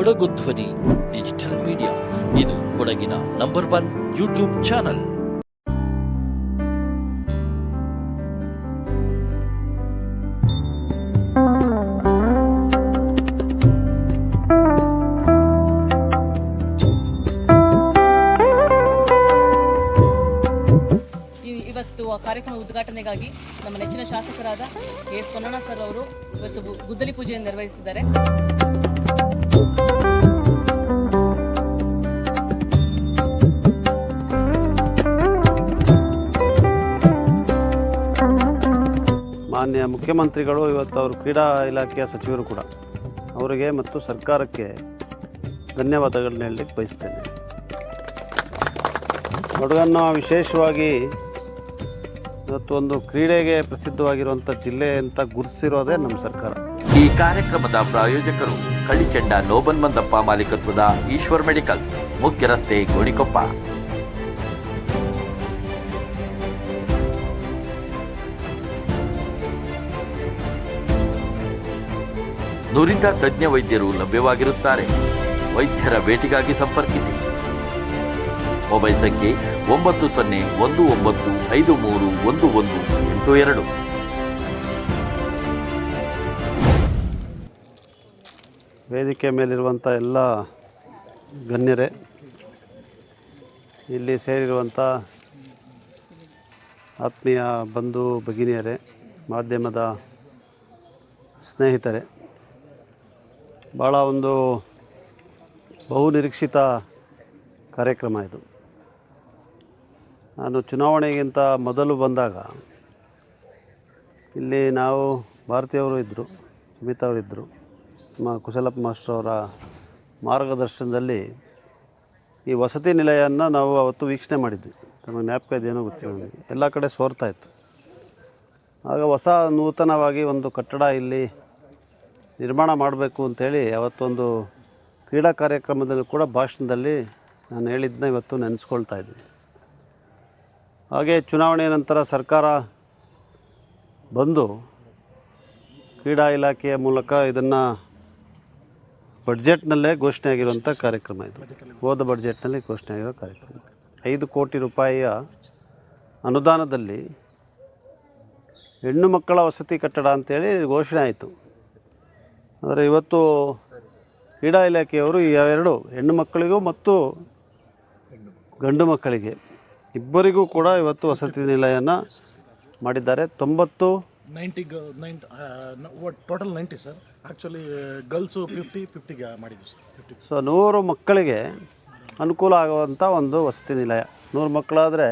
ಕೊಡಗು ಧ್ವನಿ, digital media. ಇದು ಕೊಡಗಿನ ನಂಬರ್ ಒನ್ ಯೂಟ್ಯೂಬ್ ಚಾನಲ್. ಇವತ್ತು ಕಾರ್ಯಕ್ರಮ ಉದ್ಘಾಟನೆಗಾಗಿ ನಮ್ಮ ನೆಚ್ಚಿನ ಶಾಸಕರಾದ ಎಸ್ ಪೊನ್ನಣ್ಣ ಸರ್ ಅವರು ಇವತ್ತು ಗುದ್ದಲಿ ಪೂಜೆಯನ್ನು ನಿರ್ವಹಿಸಿದ್ದಾರೆ. ಮುಖ್ಯಮಂತ್ರಿಗಳು, ಇವತ್ತು ಅವರು ಕ್ರೀಡಾ ಇಲಾಖೆಯ ಸಚಿವರು ಕೂಡ ಅವರಿಗೆ ಮತ್ತು ಸರ್ಕಾರಕ್ಕೆ ಧನ್ಯವಾದಗಳನ್ನ ಹೇಳಲಿಕ್ಕೆ ಬಯಸ್ತೇನೆ. ಕೊಡಗನ್ನು ವಿಶೇಷವಾಗಿ ಇವತ್ತು ಒಂದು ಕ್ರೀಡೆಗೆ ಪ್ರಸಿದ್ಧವಾಗಿರುವಂಥ ಜಿಲ್ಲೆ ಅಂತ ಗುರುತಿಸಿರೋದೇ ನಮ್ಮ ಸರ್ಕಾರ. ಈ ಕಾರ್ಯಕ್ರಮದ ಪ್ರಾಯೋಜಕರು ಕಳಿಚೆಂಡ ನೋಬನ್ ಮಂದಪ್ಪ ಮಾಲೀಕತ್ವದ ಈಶ್ವರ್ ಮೆಡಿಕಲ್ಸ್ ಮುಖ್ಯ ರಸ್ತೆ ಗೋಣಿಕೊಪ್ಪ. ನುರಿತ ತಜ್ಞ ವೈದ್ಯರು ಲಭ್ಯವಾಗಿರುತ್ತಾರೆ. ವೈದ್ಯರ ಭೇಟಿಗಾಗಿ ಸಂಪರ್ಕಿಸಿ. ಮೊಬೈಲ್ ಸಂಖ್ಯೆ ಒಂಬತ್ತು ಸೊನ್ನೆ ಒಂದು ಒಂಬತ್ತು ಐದು ಮೂರು ಒಂದು ಒಂದು ಎಂಟು ಎರಡು. ವೇದಿಕೆ ಮೇಲಿರುವಂಥ ಎಲ್ಲ ಗಣ್ಯರೇ, ಇಲ್ಲಿ ಸೇರಿರುವಂಥ ಆತ್ಮೀಯ ಬಂಧು ಭಗಿನಿಯರೇ, ಮಾಧ್ಯಮದ ಸ್ನೇಹಿತರೆ ಭಾಳ ಒಂದು ಬಹು ನಿರೀಕ್ಷಿತ ಕಾರ್ಯಕ್ರಮ ಇದು. ನಾನು ಚುನಾವಣೆಗಿಂತ ಮೊದಲು ಬಂದಾಗ ಇಲ್ಲಿ ನಾವು ಭಾರತೀಯವರು ಇದ್ದರು ಸುಮಿತ್ ಅವರಿದ್ದರು ನಮ್ಮ ಕುಶಲಪ್ಪ ಮಾಸ್ಟರ್ ಅವರ ಮಾರ್ಗದರ್ಶನದಲ್ಲಿ ಈ ವಸತಿ ನಿಲಯವನ್ನು ನಾವು ಅವತ್ತು ವೀಕ್ಷಣೆ ಮಾಡಿದ್ವಿ. ನಮಗೆ ಜ್ಞಾಪಕ ಇದೇನೋ ಗೊತ್ತಿಲ್ಲ ನನಗೆ ಎಲ್ಲ ಕಡೆ ಸೋರ್ತಾ ಇತ್ತು. ಆಗ ಹೊಸ ನೂತನವಾಗಿ ಒಂದು ಕಟ್ಟಡ ಇಲ್ಲಿ ನಿರ್ಮಾಣ ಮಾಡಬೇಕು ಅಂಥೇಳಿ ಅವತ್ತೊಂದು ಕ್ರೀಡಾ ಕಾರ್ಯಕ್ರಮದಲ್ಲಿ ಕೂಡ ಭಾಷಣದಲ್ಲಿ ನಾನು ಹೇಳಿದ್ದನ್ನ ಇವತ್ತು ನೆನೆಸ್ಕೊಳ್ತಾ ಇದ್ದೀನಿ. ಹಾಗೆ ಚುನಾವಣೆ ನಂತರ ಸರ್ಕಾರ ಬಂದು ಕ್ರೀಡಾ ಇಲಾಖೆಯ ಮೂಲಕ ಇದನ್ನು ಬಡ್ಜೆಟ್ನಲ್ಲೇ ಘೋಷಣೆ ಆಗಿರುವಂಥ ಕಾರ್ಯಕ್ರಮ ಇದು. ಹೋದ ಬಡ್ಜೆಟ್ನಲ್ಲಿ ಘೋಷಣೆ ಆಗಿರೋ ಕಾರ್ಯಕ್ರಮ. ಐದು ಕೋಟಿ ರೂಪಾಯಿಯ ಅನುದಾನದಲ್ಲಿ ಹೆಣ್ಣು ಮಕ್ಕಳ ವಸತಿ ಕಟ್ಟಡ ಅಂತೇಳಿ ಘೋಷಣೆ ಆಯಿತು. ಆದರೆ ಇವತ್ತು ಕ್ರೀಡಾ ಇಲಾಖೆಯವರು ಈ ಎರಡು ಹೆಣ್ಣು ಮಕ್ಕಳಿಗೂ ಮತ್ತು ಗಂಡು ಮಕ್ಕಳಿಗೆ ಇಬ್ಬರಿಗೂ ಕೂಡ ಇವತ್ತು ವಸತಿ ನಿಲಯನ ಮಾಡಿದ್ದಾರೆ. ತೊಂಬತ್ತು ninety ninety total ninety sir actually girls fifty ಫಿಫ್ಟಿಗೆ ಮಾಡಿದ್ವಿ ಸರ್ ಫಿಫ್ಟಿ ಸೊ ನೂರು ಮಕ್ಕಳಿಗೆ ಅನುಕೂಲ ಆಗುವಂಥ ಒಂದು ವಸತಿ ನಿಲಯ. ನೂರು ಮಕ್ಕಳಾದರೆ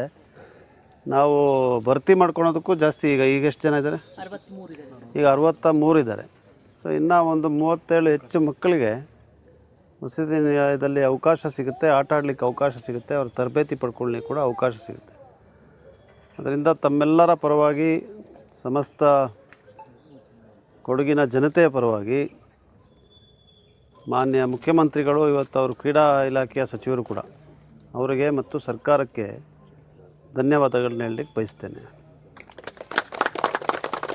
ನಾವು ಭರ್ತಿ ಮಾಡ್ಕೊಳೋದಕ್ಕೂ ಜಾಸ್ತಿ ಈಗ ಈಗ ಎಷ್ಟು ಜನ ಇದ್ದಾರೆ. ಈಗ ಅರವತ್ತ ಮೂರಿದ್ದಾರೆ ಸೊ ಇನ್ನೂ ಒಂದು ಮೂವತ್ತೇಳು ಹೆಚ್ಚು ಮಕ್ಕಳಿಗೆ ವಸತಿ ನಿಲಯದಲ್ಲಿ ಅವಕಾಶ ಸಿಗುತ್ತೆ, ಆಟ ಆಡಲಿಕ್ಕೆ ಅವಕಾಶ ಸಿಗುತ್ತೆ, ಅವ್ರ ತರಬೇತಿ ಪಡ್ಕೊಳ್ಳಿ ಕೂಡ ಅವಕಾಶ ಸಿಗುತ್ತೆ. ಅದರಿಂದ ತಮ್ಮೆಲ್ಲರ ಪರವಾಗಿ ಸಮಸ್ತ ಕೊಡಗಿನ ಜನತೆಯ ಪರವಾಗಿ ಮಾನ್ಯ ಮುಖ್ಯಮಂತ್ರಿಗಳು, ಇವತ್ತು ಅವರು ಕ್ರೀಡಾ ಇಲಾಖೆಯ ಸಚಿವರು ಕೂಡ ಅವರಿಗೆ ಮತ್ತು ಸರ್ಕಾರಕ್ಕೆ ಧನ್ಯವಾದಗಳನ್ನ ಹೇಳಲಿಕ್ಕೆ ಬಯಸ್ತೇನೆ.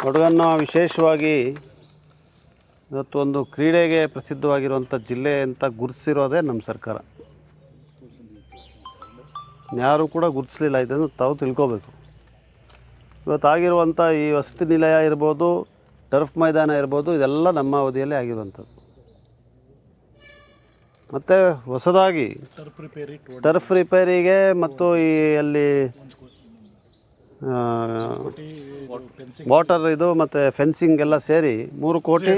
ಕೊಡಗನ್ನು ವಿಶೇಷವಾಗಿ ಇವತ್ತು ಒಂದು ಕ್ರೀಡೆಗೆ ಪ್ರಸಿದ್ಧವಾಗಿರುವಂಥ ಜಿಲ್ಲೆ ಅಂತ ಗುರುತಿಸಿರೋದೇ ನಮ್ಮ ಸರ್ಕಾರ. ಯಾರೂ ಕೂಡ ಗುರುತಿಸಲಿಲ್ಲ ಇದನ್ನು ತಾವು ತಿಳ್ಕೋಬೇಕು. ಇವತ್ತಾಗಿರುವಂಥ ಈ ವಸತಿ ನಿಲಯ ಇರ್ಬೋದು ಟರ್ಫ್ ಮೈದಾನ ಇರ್ಬೋದು ಇದೆಲ್ಲ ನಮ್ಮ ಅವಧಿಯಲ್ಲೇ ಆಗಿರುವಂಥದ್ದು. ಮತ್ತು ಹೊಸದಾಗಿ ಟರ್ಫ್ ರಿಪೇರಿ ಟರ್ಫ್ ರಿಪೇರಿಗೆ ಮತ್ತು ಈ ಅಲ್ಲಿ ವಾಟರ್ ಇದು ಮತ್ತು ಫೆನ್ಸಿಂಗ್ ಎಲ್ಲ ಸೇರಿ ಮೂರು ಕೋಟಿ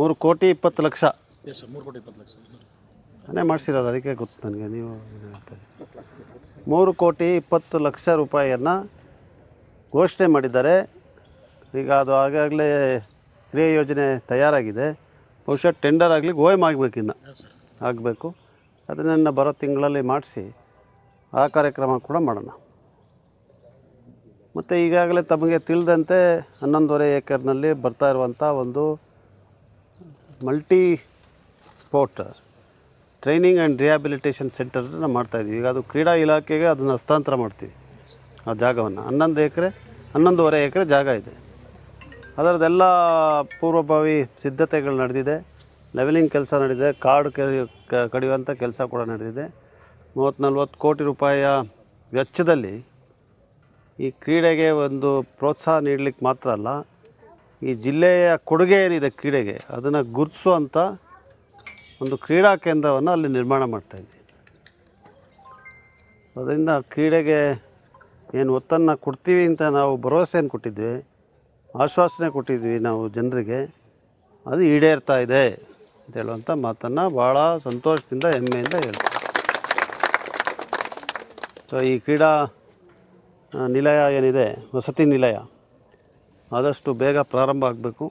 ಮೂರು ಕೋಟಿ. ಇಪ್ಪತ್ತು ಲಕ್ಷ. ಅದೇ ಮಾಡಿಸಿರೋದು ಅದಕ್ಕೆ ಗೊತ್ತು ನನಗೆ ನೀವು ಮೂರು ಕೋಟಿ ಇಪ್ಪತ್ತು ಲಕ್ಷ ರೂಪಾಯಿಯನ್ನು ಘೋಷಣೆ ಮಾಡಿದ್ದಾರೆ. ಈಗ ಅದು ಆಗಾಗಲೇ ಕ್ರಿಯೆ ಯೋಜನೆ ತಯಾರಾಗಿದೆ. ಬಹುಶಃ ಟೆಂಡರ್ ಆಗಲಿ ಗೋಯಮ್ ಆಗಬೇಕು ಇನ್ನು. ಆಗಬೇಕು. ಅದನ್ನು ಬರೋ ತಿಂಗಳಲ್ಲಿ ಮಾಡಿಸಿ ಆ ಕಾರ್ಯಕ್ರಮ ಕೂಡ ಮಾಡೋಣ. ಮತ್ತು ಈಗಾಗಲೇ ತಮಗೆ ತಿಳಿದಂತೆ ಹನ್ನೊಂದುವರೆ ಏಕರ್ನಲ್ಲಿ ಬರ್ತಾ ಇರುವಂಥ ಒಂದು multi sport training and rehabilitation ಸೆಂಟರ್ನ ಮಾಡ್ತಾಯಿದ್ವಿ ಈಗ ಅದು ಕ್ರೀಡಾ ಇಲಾಖೆಗೆ ಅದನ್ನು ಹಸ್ತಾಂತರ ಮಾಡ್ತೀವಿ, ಆ ಜಾಗವನ್ನು. ಹನ್ನೊಂದು ಎಕರೆ, ಹನ್ನೊಂದುವರೆ ಎಕರೆ ಜಾಗ ಇದೆ. ಅದರದ್ದೆಲ್ಲ ಪೂರ್ವಭಾವಿ ಸಿದ್ಧತೆಗಳು ನಡೆದಿದೆ. ಲೆವೆಲಿಂಗ್ ಕೆಲಸ ನಡೆದಿದೆ, ಕಾರ್ಡ್ ಕಡಿಯುವಂಥ ಕೆಲಸ ಕೂಡ ನಡೆದಿದೆ. ಮೂವತ್ತು ನಲ್ವತ್ತು ಕೋಟಿ ರೂಪಾಯಿಯ ವೆಚ್ಚದಲ್ಲಿ ಈ ಕ್ರೀಡೆಗೆ ಒಂದು ಪ್ರೋತ್ಸಾಹ ನೀಡಲಿಕ್ಕೆ ಮಾತ್ರ ಅಲ್ಲ, ಈ ಜಿಲ್ಲೆಯ ಕೊಡುಗೆ ಏನಿದೆ ಕ್ರೀಡೆಗೆ, ಅದನ್ನು ಗುರುತಿಸುವಂಥ ಒಂದು ಕ್ರೀಡಾ ಕೇಂದ್ರವನ್ನು ಅಲ್ಲಿ ನಿರ್ಮಾಣ ಮಾಡ್ತಾಯಿದ್ವಿ ಅದರಿಂದ ಕ್ರೀಡೆಗೆ ಏನು ಒತ್ತನ್ನು ಕೊಡ್ತೀವಿ ಅಂತ ನಾವು ಭರವಸೆಯನ್ನು ಕೊಟ್ಟಿದ್ವಿ, ಆಶ್ವಾಸನೆ ಕೊಟ್ಟಿದ್ವಿ ನಾವು ಜನರಿಗೆ, ಅದು ಈಡೇರ್ತಾ ಇದೆ ಅಂತ ಹೇಳುವಂಥ ಮಾತನ್ನು ಭಾಳ ಸಂತೋಷದಿಂದ, ಹೆಮ್ಮೆಯಿಂದ ಹೇಳ್ತೀವಿ ಸೊ ಈ ಕ್ರೀಡಾ ನಿಲಯ ಏನಿದೆ? ವಸತಿ ನಿಲಯ. ಆದಷ್ಟು ಬೇಗ ಪ್ರಾರಂಭ ಆಗಬೇಕು.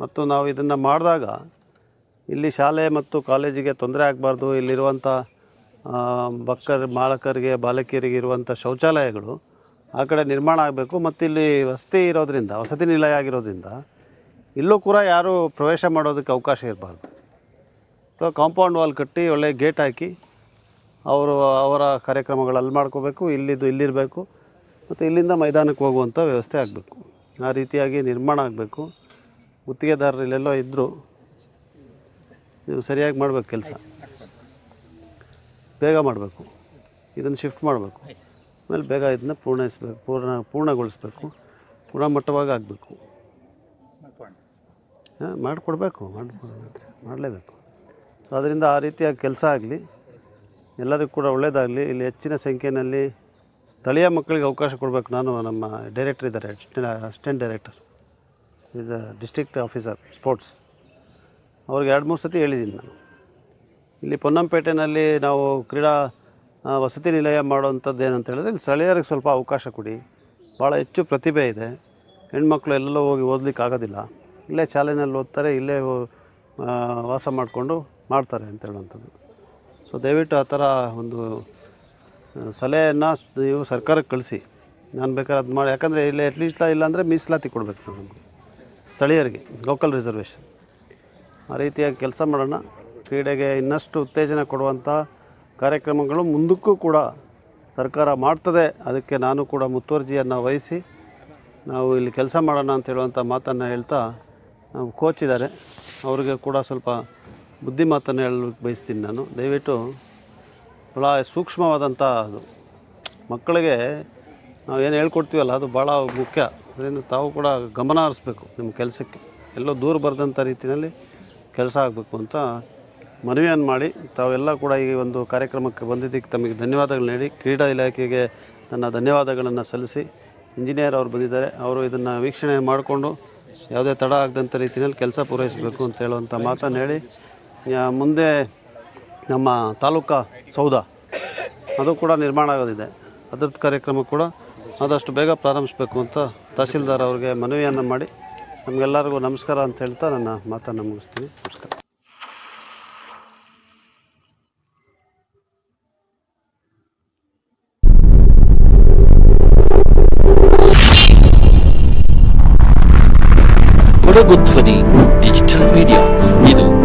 ಮತ್ತು ನಾವು ಇದನ್ನು ಮಾಡಿದಾಗ ಇಲ್ಲಿ ಶಾಲೆ ಮತ್ತು ಕಾಲೇಜಿಗೆ ತೊಂದರೆ ಆಗಬಾರ್ದು. ಇಲ್ಲಿರುವಂಥ ಬಕ್ಕರ್ ಬಾಲಕರಿಗೆ ಬಾಲಕಿಯರಿಗೆ ಇರುವಂಥ ಶೌಚಾಲಯಗಳು ಆ ಕಡೆ ನಿರ್ಮಾಣ ಆಗಬೇಕು. ಮತ್ತು ಇಲ್ಲಿ ವಸತಿ ಇರೋದರಿಂದ, ವಸತಿ ನಿಲಯ ಆಗಿರೋದ್ರಿಂದ ಇಲ್ಲೂ ಕೂಡ ಯಾರೂ ಪ್ರವೇಶ ಮಾಡೋದಕ್ಕೆ ಅವಕಾಶ ಇರಬಾರ್ದು. ಸೊ ಕಾಂಪೌಂಡ್ ವಾಲ್ ಕಟ್ಟಿ ಒಳ್ಳೆ ಗೇಟ್ ಹಾಕಿ ಅವರು ಅವರ ಕಾರ್ಯಕ್ರಮಗಳು ಅಲ್ಲಿ ಮಾಡ್ಕೋಬೇಕು. ಇಲ್ಲಿದ್ದು ಇಲ್ಲಿರಬೇಕು. ಮತ್ತು ಇಲ್ಲಿಂದ ಮೈದಾನಕ್ಕೆ ಹೋಗುವಂಥ ವ್ಯವಸ್ಥೆ ಆಗಬೇಕು. ಆ ರೀತಿಯಾಗಿ ನಿರ್ಮಾಣ ಆಗಬೇಕು. ಗುತ್ತಿಗೆದಾರರು ಇಲ್ಲೆಲ್ಲೋ ಇದ್ದರು ನೀವು ಸರಿಯಾಗಿ ಮಾಡಬೇಕು ಕೆಲಸ. ಬೇಗ ಮಾಡಬೇಕು. ಇದನ್ನು ಶಿಫ್ಟ್ ಮಾಡಬೇಕು. ಆಮೇಲೆ ಬೇಗ ಇದನ್ನ ಪೂರ್ಣಿಸ್ಬೇಕು, ಪೂರ್ಣ, ಪೂರ್ಣಗೊಳಿಸ್ಬೇಕು. ಗುಣಮಟ್ಟವಾಗಿ ಆಗಬೇಕು. ಹಾಂ, ಮಾಡಿಕೊಡ್ಬೇಕು. ಮಾಡಿ ಮಾಡಲೇಬೇಕು. ಅದರಿಂದ ಆ ರೀತಿಯಾಗಿ ಕೆಲಸ ಆಗಲಿ. ಎಲ್ಲರಿಗೂ ಕೂಡ ಒಳ್ಳೆಯದಾಗಲಿ ಇಲ್ಲಿ ಹೆಚ್ಚಿನ ಸಂಖ್ಯೆಯಲ್ಲಿ ಸ್ಥಳೀಯ ಮಕ್ಕಳಿಗೆ ಅವಕಾಶ ಕೊಡಬೇಕು. ನಾನು ನಮ್ಮ ಡೈರೆಕ್ಟರ್ ಇದ್ದಾರೆ, assistant director is a district officer sports ಅವ್ರಿಗೆ ಎರಡು, ಮೂರು ಸತಿ ಹೇಳಿದ್ದೀನಿ ನಾನು. ಇಲ್ಲಿ ಪೊನ್ನಂಪೇಟೆನಲ್ಲಿ ನಾವು ಕ್ರೀಡಾ ವಸತಿ ನಿಲಯ ಮಾಡುವಂಥದ್ದು ಏನಂತ ಹೇಳಿದ್ರೆ, ಇಲ್ಲಿ ಸ್ಥಳೀಯರಿಗೆ ಸ್ವಲ್ಪ ಅವಕಾಶ ಕೊಡಿ. ಭಾಳ ಹೆಚ್ಚು ಪ್ರತಿಭೆ ಇದೆ. ಹೆಣ್ಮಕ್ಳು ಎಲ್ಲೆಲ್ಲೋ ಹೋಗಿ ಓದಲಿಕ್ಕೆ ಆಗೋದಿಲ್ಲ. ಇಲ್ಲೇ ಶಾಲೆಯಲ್ಲಿ ಓದ್ತಾರೆ, ಇಲ್ಲೇ ವಾಸ ಮಾಡಿಕೊಂಡು ಮಾಡ್ತಾರೆ ಅಂತ ಹೇಳುವಂಥದ್ದು. ಸೊ ದಯವಿಟ್ಟು ಆ ಥರ ಒಂದು ಸಲಹೆಯನ್ನು ನೀವು ಸರ್ಕಾರಕ್ಕೆ ಕಳಿಸಿ. ನಾನು ಬೇಕಾದ್ರೆ ಅದು ಮಾಡಿ. ಯಾಕಂದರೆ ಇಲ್ಲಿ ಅಟ್ಲೀಸ್ಟ್ ಇಲ್ಲ ಅಂದರೆ ಮೀಸಲಾತಿ ಕೊಡಬೇಕು ನಾವು. ನಮಗೆ ಸ್ಥಳೀಯರಿಗೆ ಲೋಕಲ್ ರಿಸರ್ವೇಷನ್ ಆ ರೀತಿಯಾಗಿ ಕೆಲಸ ಮಾಡೋಣ. ಕ್ರೀಡೆಗೆ ಇನ್ನಷ್ಟು ಉತ್ತೇಜನ ಕೊಡುವಂಥ ಕಾರ್ಯಕ್ರಮಗಳು ಮುಂದಕ್ಕೂ ಕೂಡ ಸರ್ಕಾರ ಮಾಡ್ತದೆ. ಅದಕ್ಕೆ ನಾನು ಕೂಡ ಮುತುವರ್ಜಿಯನ್ನು ವಹಿಸಿ ನಾವು ಇಲ್ಲಿ ಕೆಲಸ ಮಾಡೋಣ ಅಂತ ಹೇಳುವಂಥ ಮಾತನ್ನು ಹೇಳ್ತಾ ನಾವು ಕೋಚ್ ಇದ್ದಾರೆ. ಅವ್ರಿಗೆ ಕೂಡ ಸ್ವಲ್ಪ ಬುದ್ಧಿ ಮಾತನ್ನು ಹೇಳಲಿಕ್ಕೆ ಬಯಸ್ತೀನಿ ನಾನು. ದಯವಿಟ್ಟು ಭಾಳ ಸೂಕ್ಷ್ಮವಾದಂಥ ಅದು. ಮಕ್ಕಳಿಗೆ ನಾವು ಏನು ಹೇಳ್ಕೊಡ್ತೀವಲ್ಲ, ಅದು ಭಾಳ ಮುಖ್ಯ. ಅದರಿಂದ ತಾವು ಕೂಡ ಗಮನ ಹರಿಸ್ಬೇಕು ನಿಮ್ಮ ಕೆಲಸಕ್ಕೆ. ಎಲ್ಲೋ ದೂರ ಬರೆದಂಥ ರೀತಿಯಲ್ಲಿ ಕೆಲಸ ಆಗಬೇಕು ಅಂತ ಮನವಿಯನ್ನು ಮಾಡಿ, ತಾವೆಲ್ಲ ಕೂಡ ಈ ಒಂದು ಕಾರ್ಯಕ್ರಮಕ್ಕೆ ಬಂದಿದ್ದಕ್ಕೆ ತಮಗೆ ಧನ್ಯವಾದಗಳು ನೀಡಿ. ಕ್ರೀಡಾ ಇಲಾಖೆಗೆ ನನ್ನ ಧನ್ಯವಾದಗಳನ್ನು ಸಲ್ಲಿಸಿ, ಇಂಜಿನಿಯರ್ ಅವರು ಬಂದಿದ್ದಾರೆ, ಅವರು ಇದನ್ನು ವೀಕ್ಷಣೆ ಮಾಡಿಕೊಂಡು ಯಾವುದೇ ತಡ ಆಗದಂಥ ರೀತಿಯಲ್ಲಿ ಕೆಲಸ ಪೂರೈಸಬೇಕು ಅಂತ ಹೇಳುವಂಥ ಮಾತನ್ನು ಹೇಳಿ ಮುಂದೆ ನಮ್ಮ ತಾಲೂಕಾ ಸೌಧ. ಅದು ಕೂಡ ನಿರ್ಮಾಣ ಆಗೋದಿದೆ. ಅದ್ರದ್ದು ಕಾರ್ಯಕ್ರಮ ಕೂಡ ಆದಷ್ಟು ಬೇಗ ಪ್ರಾರಂಭಿಸಬೇಕು ಅಂತ ತಹಸೀಲ್ದಾರ್ ಅವರಿಗೆ ಮನವಿಯನ್ನು ಮಾಡಿ ನಮಗೆಲ್ಲರಿಗೂ ನಮಸ್ಕಾರ ಅಂತ ಹೇಳ್ತಾ ನನ್ನ ಮಾತನ್ನು ಮುಗಿಸ್ತೀನಿ. ನಮಸ್ಕಾರ. Digital media. ಇದು